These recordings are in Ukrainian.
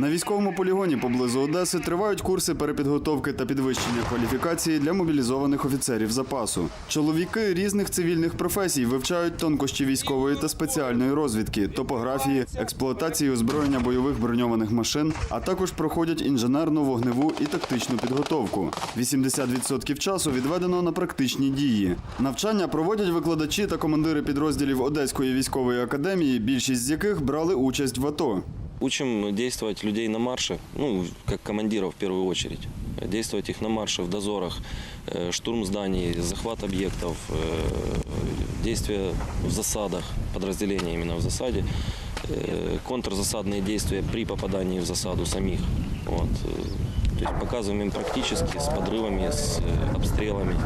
На військовому полігоні поблизу Одеси тривають курси перепідготовки та підвищення кваліфікації для мобілізованих офіцерів запасу. Чоловіки різних цивільних професій вивчають тонкощі військової та спеціальної розвідки, топографії, експлуатації озброєння бойових броньованих машин, а також проходять інженерну, вогневу і тактичну підготовку. 80% часу відведено на практичні дії. Навчання проводять викладачі та командири підрозділів Одеської військової академії, більшість з яких брали участь в АТО. Учим действовать людей на марше, ну, как командиров в первую очередь. Действовать их на марше, в дозорах, э, штурм зданий, захват объектов, э, действия в засадах, подразделения именно в засаде, э, контрзасадные действия при попадании в засаду самих. Вот. То есть показываем им практически с подрывами, с обстрелами.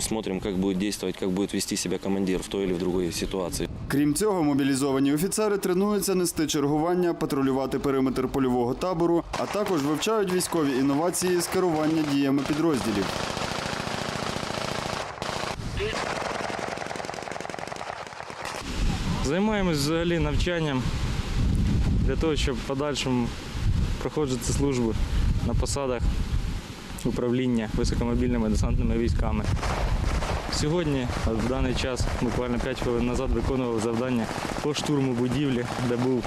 Смотрим, как будет действовать, как будет вести себя командир в той или в другой ситуации. Крім цього, мобілізовані офіцери тренуються нести чергування, патрулювати периметр польового табору, а також вивчають військові інновації з керування діями підрозділів. Займаємось взагалі навчанням для того, щоб подальшому проходити службу на посадах управління високомобільними десантними військами. Сьогодні, в даний час, буквально 5 хвилин назад, виконували завдання по штурму будівлі, де був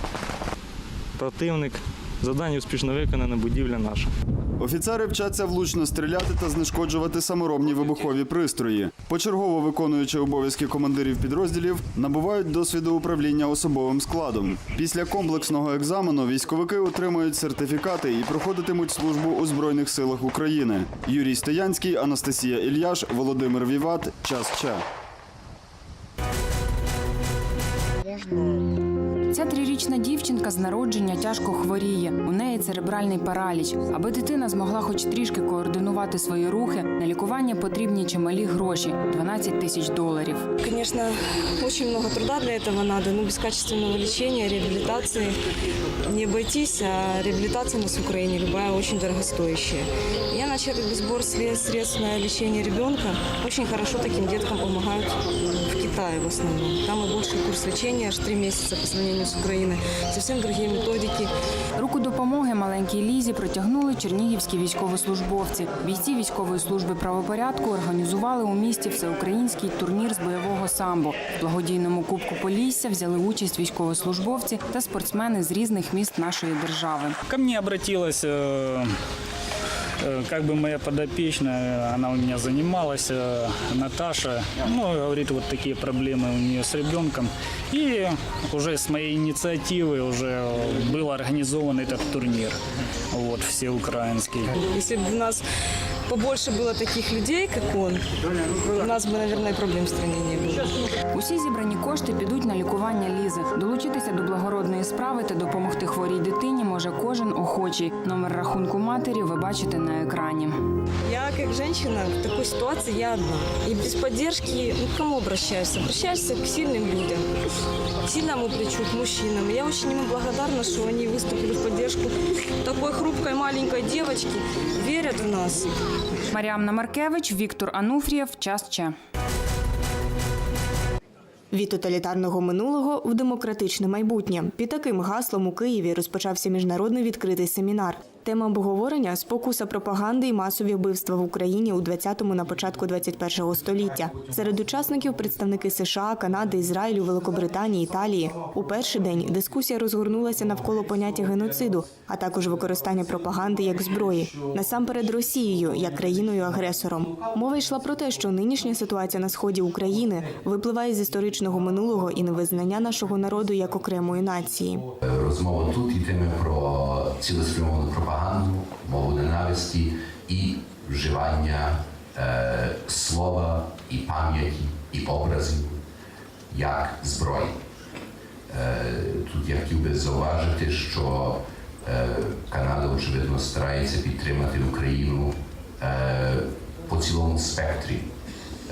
противник. Завдання успішно виконане, будівля наша. Офіцери вчаться влучно стріляти та знешкоджувати саморобні вибухові пристрої. Почергово виконуючи обов'язки командирів підрозділів, набувають досвіду управління особовим складом. Після комплексного екзамену військовики отримують сертифікати і проходитимуть службу у Збройних силах України. Юрій Стоянський, Анастасія Ільяш, Володимир Віват. Час Че. Ця трирічна дівчинка з народження тяжко хворіє. У неї церебральний параліч. Аби дитина змогла хоч трішки координувати свої рухи, на лікування потрібні чималі гроші 12 тисяч доларів. Конечно, очень много труда для этого надо, но без качественного лечения, реабилитации не обойтись, а реабилитация у нас в Украине любая очень дорогостоящая. Я начала сбор средств на лечение ребенка. Очень хорошо таким деткам помогают в Китае в основном. Там и больший курс лечения, аж три месяца по сравнению с Украиной. Совсем другие методики. Руку допомоги маленькій Лізі протягнули чернігівські військовослужбовці. Бійці військової служби правопорядку організували у місті всеукраїнський турнір з бойового самбо. В благодійному кубку Полісся взяли участь військовослужбовці та спортсмени з різних міст нашої держави. Ко мне обратилась э, как бы моя подопечная, она у меня занималась, э, Наташа, ну, говорит, вот такие проблемы у нее с ребенком. И уже с моей инициативы уже был организован этот турнир, вот, всеукраинский. Если бы у нас побольше было таких людей, как он, у нас бы, наверное, и проблем в стране не было. Усі зібрані кошти підуть на лікування Лізи. Долучитися до благородної справи та допомогти хворій дитині може кожен охочий. Номер рахунку матері ви бачите на екрані. Я как женщина в такой ситуации я одна. И без поддержки, ну, кому обращаешься? Обращаешься к сильным людям, к сильному плечу, к мужчинам. Я очень им благодарна, что они выступили в поддержку такой хрупкой маленькой девочки, верят в нас. Маріамна Маркевич, Віктор Ануфрієв. Час Че. Від тоталітарного минулого в демократичне майбутнє. Під таким гаслом у Києві розпочався міжнародний відкритий семінар. Тема обговорення спокуса пропаганди і масові вбивства в Україні у 20-му на початку 21-го століття. Серед учасників представники США, Канади, Ізраїлю, Великобританії, Італії. У перший день дискусія розгорнулася навколо поняття геноциду, а також використання пропаганди як зброї, насамперед Росією як країною-агресором. Мова йшла про те, що нинішня ситуація на сході України випливає з історичного минулого і невизнання нашого народу як окремої нації. Розмова тут йтиме про цілеспрямовану пропаганду, мову ненависті і вживання е, слова і пам'яті, і образів як зброї. Е, тут я хотів би зауважити, що е, Канада, очевидно, старається підтримати Україну е, по цілому спектрі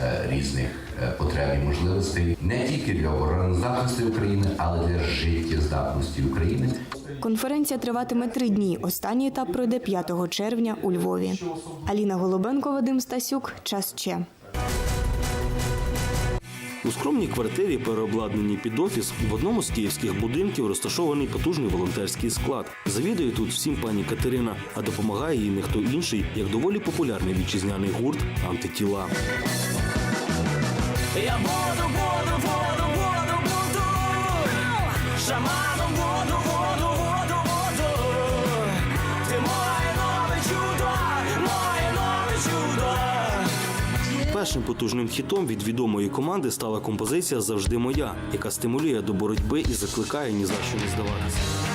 е, різних потреб і можливостей не тільки для обороноздатності України, але для життєздатності України. Конференція триватиме три дні. Останній етап пройде 5 червня у Львові. Аліна Голубенко, Вадим Стасюк. Час Че. У скромній квартирі, переобладнаній під офіс, в одному з київських будинків розташований потужний волонтерський склад. Завідує тут всім пані Катерина, а допомагає їй не хто інший, як доволі популярний вітчизняний гурт антитіла. Я воду, воду, воду, воду буду Шаманом воду, воду, воду, воду. Ти моє нове чудо, моє нове чудо. Першим потужним хітом від відомої команди стала композиція Завжди моя, яка стимулює до боротьби і закликає ні за що не здаватися.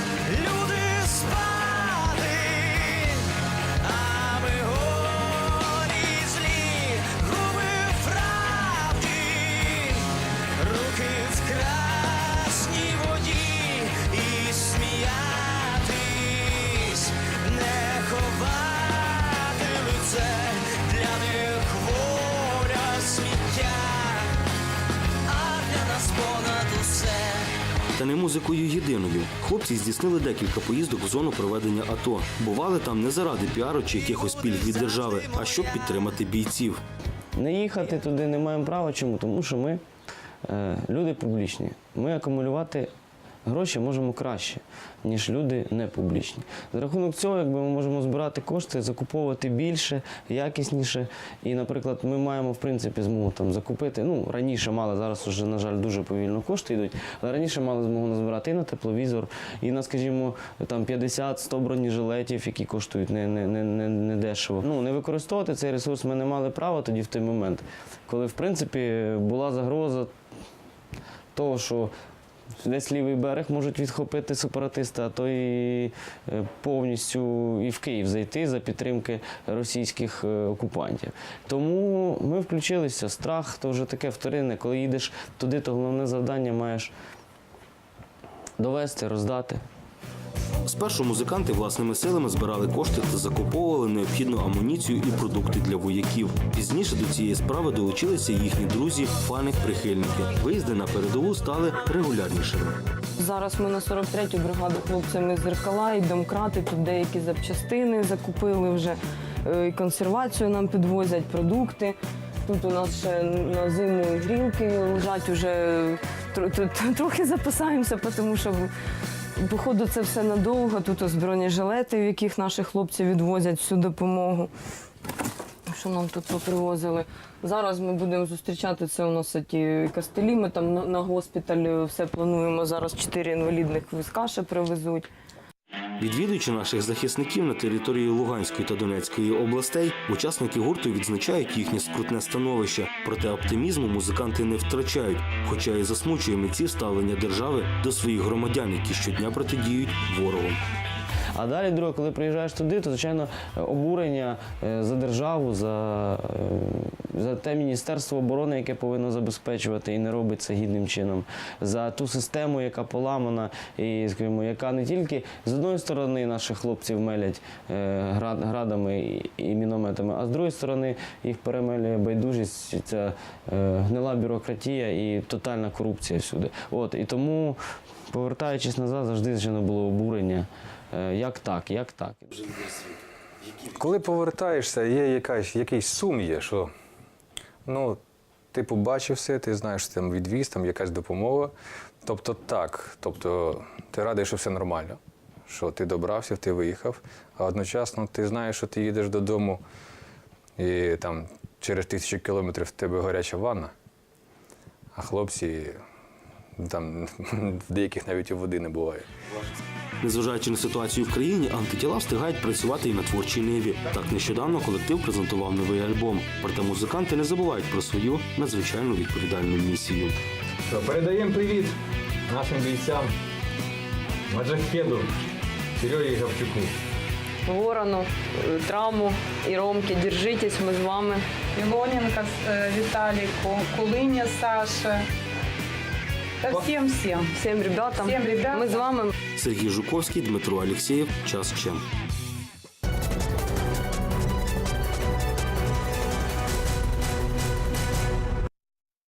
Та не музикою єдиною. Хлопці здійснили декілька поїздок в зону проведення АТО. Бували там не заради піару чи якихось пільг від держави, а щоб підтримати бійців. Не їхати туди не маємо права. Чому? Тому що ми е, люди публічні. Ми акумулювати гроші можемо краще, ніж люди не публічні. За рахунок цього, якби ми можемо збирати кошти, закуповувати більше, якісніше. І, наприклад, ми маємо в принципі змогу там закупити. Ну раніше мали, зараз вже, на жаль, дуже повільно кошти йдуть. Але раніше мали змогу назбирати і на тепловізор, і на, скажімо, там 50-100 бронежилетів, які коштують не, не, не, не, не дешево. Ну не використовувати цей ресурс ми не мали права тоді в той момент, коли в принципі була загроза того, що десь лівий берег можуть відхопити сепаратисти, а то і е, повністю і в Київ зайти за підтримки російських е, окупантів. Тому ми включилися. Страх то вже таке вторинне. Коли їдеш туди, то головне завдання маєш довести, роздати. Спершу музиканти власними силами збирали кошти та закуповували необхідну амуніцію і продукти для вояків. Пізніше до цієї справи долучилися їхні друзі, фани, прихильники. Виїзди на передову стали регулярнішими. Зараз ми на 43-ю бригаду хлопцями з зеркала і домкрати, тут деякі запчастини закупили вже, е, і консервацію нам підвозять, продукти. Тут у нас ще на зиму грілки лежать уже тр- тр- трохи запасаємося, тому що походу це все надовго. Тут ось бронежилети, в яких наші хлопці відвозять всю допомогу. Що нам тут попривозили? Зараз ми будемо зустрічати це у нас ті костелі. Ми там на, госпіталь все плануємо. Зараз чотири інвалідних візка ще привезуть. Відвідуючи наших захисників на території Луганської та Донецької областей, учасники гурту відзначають їхнє скрутне становище. Проте оптимізму музиканти не втрачають, хоча і засмучує митців ставлення держави до своїх громадян, які щодня протидіють ворогу. А далі, друге, коли приїжджаєш туди, то звичайно обурення е, за державу, е, за те міністерство оборони, яке повинно забезпечувати і не робить це гідним чином, за ту систему, яка поламана, і скажімо, яка не тільки з одної сторони наших хлопців мелять е, градами і, мінометами, а з другої сторони їх перемелює байдужість, ця е, гнила бюрократія і тотальна корупція всюди. От і тому, повертаючись назад, завжди звичайно було обурення. Е, Як так, як так? Коли повертаєшся, є якась, якийсь сум є, що ну, ти побачив все, ти знаєш, що там відвіз, там якась допомога. Тобто так, тобто ти радий, що все нормально, що ти добрався, ти виїхав, а одночасно ти знаєш, що ти їдеш додому і там через тисячу кілометрів в тебе гаряча ванна, а хлопці там в деяких навіть і води не буває. Незважаючи на ситуацію в країні, антитіла встигають працювати і на творчій ниві. Так нещодавно колектив презентував новий альбом. Проте музиканти не забувають про свою надзвичайно відповідальну місію. Передаємо привіт нашим бійцям Маджахеду Серегі Гавчуку. Ворону, е, травму і Ромки, держитесь, ми з вами. Ілоненко э, Віталіку, Кулиня Саша. Та всім всім. Всім ребятам. Всім ребятам. Ми з вами. Сергій Жуковський, Дмитро Алєксєєв. Час Чем.